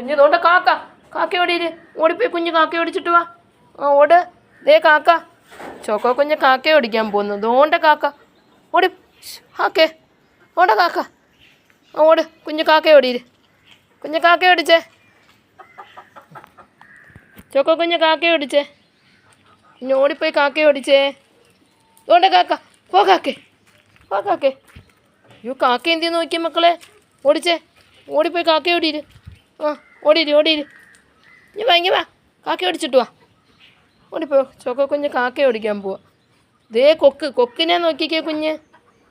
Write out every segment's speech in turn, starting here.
കുഞ്ഞ് തോണ്ട കാക്ക കാക്ക ഓടിയിൽ ഓടിപ്പോയി കുഞ്ഞ് കാക്ക ഓടിച്ചിട്ട് വാ. ആ ഓട്. ദേ കാക്ക. ചോക്കോ കുഞ്ഞ് കാക്ക ഓടിക്കാൻ പോകുന്നു. തോണ്ട കാക്ക. ഓടി. ആക്കേ. ഓണ്ട കാക്ക. ആ ഓട്. കുഞ്ഞ് കാക്ക ഓടിയിൽ കുഞ്ഞ് കാക്ക ഓടിച്ചേ ചോക്കോ കുഞ്ഞ് കാക്ക ഓടിച്ചേ കുഞ്ഞ് ഓടിപ്പോയി കാക്ക ഓടിച്ചേ തോണ്ട കാക്ക. പോ കാക്കേ. പോ കാക്കേ. അയ്യോ കാക്ക എന്തി നോക്കിയ മക്കളെ? ഓടിച്ചേ. ഓടിപ്പോയി കാക്ക ഓടിയിര് ആ. ഓടിയിര് ഓടിയിരി. ഇനി വാ ഇങ്ങ് വാ. കാക്ക ഓടിച്ചിട്ട് വാ. ഓടിപ്പോ. ചോക്ക കുഞ്ഞ് കാക്ക ഓടിക്കാൻ പോവാ. ദേ കൊക്ക് കൊക്കിനെ നോക്കിക്കേ കുഞ്ഞ്.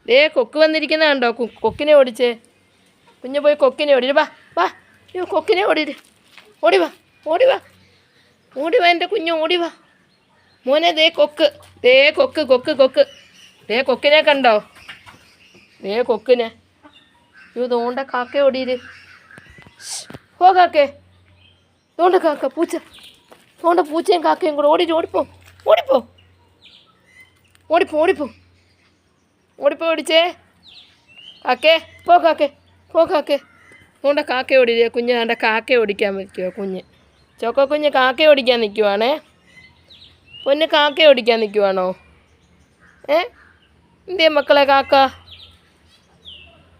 ദേ കൊക്ക് വന്നിരിക്കുന്ന കണ്ടോ? കൊക്കിനെ ഓടിച്ചേ. കുഞ്ഞ് പോയി കൊക്കിനെ ഓടിര് വാ വാ. അയ്യോ കൊക്കിനെ ഓടിര് ഓടി വാ ഓടി വാ. ഓടി വാ എന്റെ കുഞ്ഞ് ഓടി വാ. മോനെ ദേ കൊക്ക്. ദേ കൊക്ക് കൊക്ക് കൊക്ക്. ദേ കൊക്കിനെ കണ്ടോ? ദേ കൊക്കിനെ. അയ്യോ തോണ്ട കാക്ക ഓടിയിര്. പോ കാക്കേ. തോണ്ട കാക്ക പൂച്ച. തോണ്ട പൂച്ചയും കാക്കയും കൂടെ ഓടി ഓടിപ്പോ ഓടിപ്പോ ഓടിപ്പോ ഓടിപ്പോ ഓടിപ്പോ ഓടിച്ചേ. കാക്കേ പോ കാക്കേ പോ കാക്കേ. തോണ്ട കാക്ക ഓടിയില്ലേ കുഞ്ഞ്? അവന്റെ കാക്ക ഓടിക്കാൻ നിൽക്കുവോ കുഞ്ഞ്. ചോക്കോ കുഞ്ഞ് കാക്ക ഓടിക്കാൻ നിൽക്കുവാണേ. പൊന്ന് കാക്ക ഓടിക്കാൻ നിൽക്കുവാണോ? ഏ? എന്തിയ മക്കളെ കാക്ക?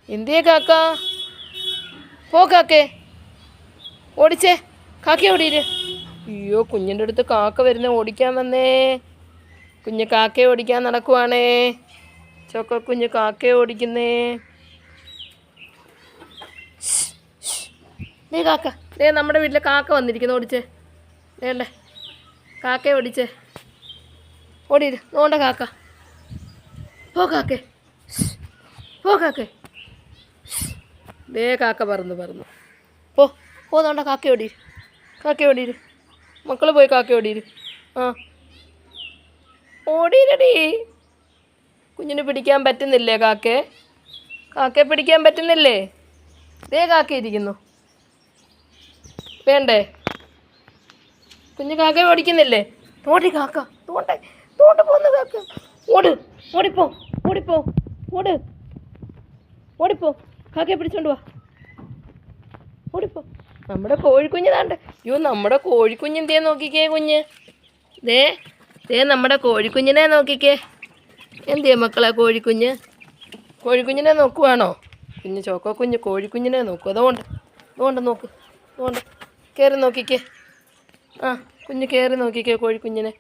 എന്തേ കാക്ക? പോ കാക്കേ. ഓടിച്ചേ. കാക്ക ഓടിയിര് അയ്യോ കുഞ്ഞിന്റെ അടുത്ത് കാക്ക വരുന്ന ഓടിക്കാൻ വന്നേ. കുഞ്ഞ് കാക്കയെ ഓടിക്കാൻ നടക്കുവാണേ. ചോക്ക കുഞ്ഞ് കാക്കയെ ഓടിക്കുന്നേ. ദേ കാക്ക ദേ നമ്മുടെ വീട്ടിലെ കാക്ക വന്നിരിക്കുന്നു ഓടിച്ചേ. വേണ്ടേ? കാക്കയെ ഓടിച്ചേ. ഓടിയിര് നോണ്ട കാക്ക. പോ കാക്കേ. പോ കാക്കേ. ദേ കാക്ക പറന്നു പറന്നു. പോ. പോ നോണ്ട കാക്ക ഓടിയിര് കാക്ക ഓടിയിര് മക്കൾ പോയി കാക്ക ഓടിയിര് ആ. ഓടിയിരടി. കുഞ്ഞിന് പിടിക്കാൻ പറ്റുന്നില്ലേ കാക്കേ കാക്കയെ പിടിക്കാൻ പറ്റുന്നില്ലേ? ദേ കാക്ക ഇരിക്കുന്നു. വേണ്ടേ? കുഞ്ഞു കാക്ക ഓടിക്കുന്നില്ലേ? തോണ്ടി കാക്ക തോണ്ട തോണ്ട പോന്ന് കാക്ക. ഓട് ഓടിപ്പോ ഓടിപ്പോ ഓട്. ഓടിപ്പോ. കാക്കയെ പിടിച്ചോണ്ട് വാ. ഓടിപ്പോ. നമ്മുടെ കോഴിക്കുഞ്ഞ് താണ്ട്. അയ്യോ നമ്മുടെ കോഴിക്കുഞ്ഞ് എന്തേ നോക്കിക്കേ കുഞ്ഞ്? ദേ ദേ നമ്മുടെ കോഴിക്കുഞ്ഞിനെ നോക്കിക്കേ. എന്തേ മക്കളെ കോഴിക്കുഞ്ഞ്? കോഴിക്കുഞ്ഞിനെ നോക്കുവാണോ? കുഞ്ഞ് ചോക്കോ കുഞ്ഞ് കോഴിക്കുഞ്ഞിനെ നോക്കൂ. അതുകൊണ്ട് അതുകൊണ്ട് നോക്ക് അതുകൊണ്ട് കയറി നോക്കിക്കേ. ആ കുഞ്ഞ് കയറി നോക്കിക്കേ കോഴിക്കുഞ്ഞിനെ.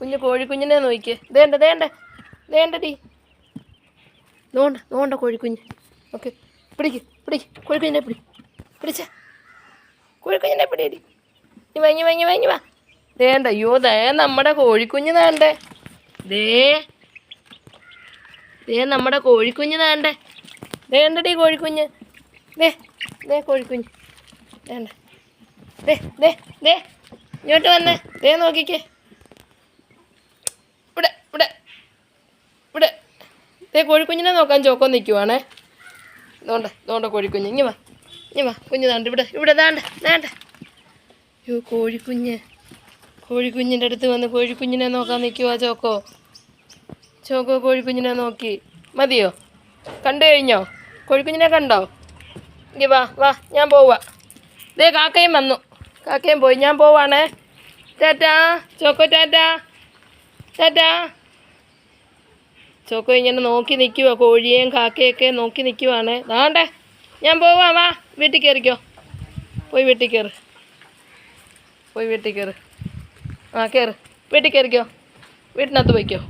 കുഞ്ഞ് കോഴിക്കുഞ്ഞിനെ നോക്കിക്കേ. ദേണ്ട ദേണ്ട ദേണ്ടടി നോണ്ട നോണ്ട കോഴിക്കുഞ്ഞ്. ഓക്കെ പിടിക്ക് പിടിക്ക്. കോഴിക്കുഞ്ഞിനെ പിടി പിടിച്ച. കോഴിക്കുഞ്ഞിനെ പിടിയടി നീ വാങ്ങി വാങ്ങി വാങ്ങി വാ ദേണ്ട അയ്യോ ദേ നമ്മുടെ കോഴിക്കുഞ്ഞ് താണ്ടേ ദേ ദേ നമ്മുടെ കോഴിക്കുഞ്ഞ് താണ്ടേ ദേണ്ടടി കോഴിക്കുഞ്ഞ്. ദേ ദേ കോഴിക്കുഞ്ഞ്. ദേണ്ട. ദേ ദേ ദേ ഇങ്ങോട്ട് വന്നേ. ദേ നോക്കിക്കേ. ഇവിടെ ഇവിടെ ഇവിടെ. ദേ കോഴിക്കുഞ്ഞിനെ നോക്കാൻ ചോക്കോ നിൽക്കുവാണേ നോണ്ട നോണ്ട കോഴിക്കുഞ്ഞ്. ഇങ്ങനെ വാ. ഇങ്ങ് വാ കുഞ്ഞ് താണ്ട് ഇവിടെ ഇവിടെ താണ്ട താണ്ട. അയ്യോ കോഴിക്കുഞ്ഞ്. കോഴിക്കുഞ്ഞിന്റെ അടുത്ത് വന്ന് കോഴിക്കുഞ്ഞിനെ നോക്കാൻ നിൽക്കുവാ ചോക്കോ. ചോക്കോ കോഴിക്കുഞ്ഞിനെ നോക്കി. മതിയോ? കണ്ടു കഴിഞ്ഞോ? കോഴിക്കുഞ്ഞിനെ കണ്ടോ? ഇങ്ങ് വാ വാ ഞാൻ പോവാ. ദേ കാക്കയും വന്നു. കാക്കയും പോയി ഞാൻ പോവാണേ. Tata Choco tata. Tata. Choco ഇങ്ങനെ നോക്കി നിൽക്കുവാ കോഴിയേയും കാക്കയൊക്കെ നോക്കി നിൽക്കുവാണേ ദാണ്ടേ ഞാൻ പോവാ വാ. വീട്ടിൽ കയറിക്കോ പോയി വീട്ടിൽ കയറ്. പോയി വീട്ടിൽ കയറ്. ആ കയറ്. വീട്ടിൽ കയറിക്കോ വീട്ടിനകത്ത് പോയിക്കോ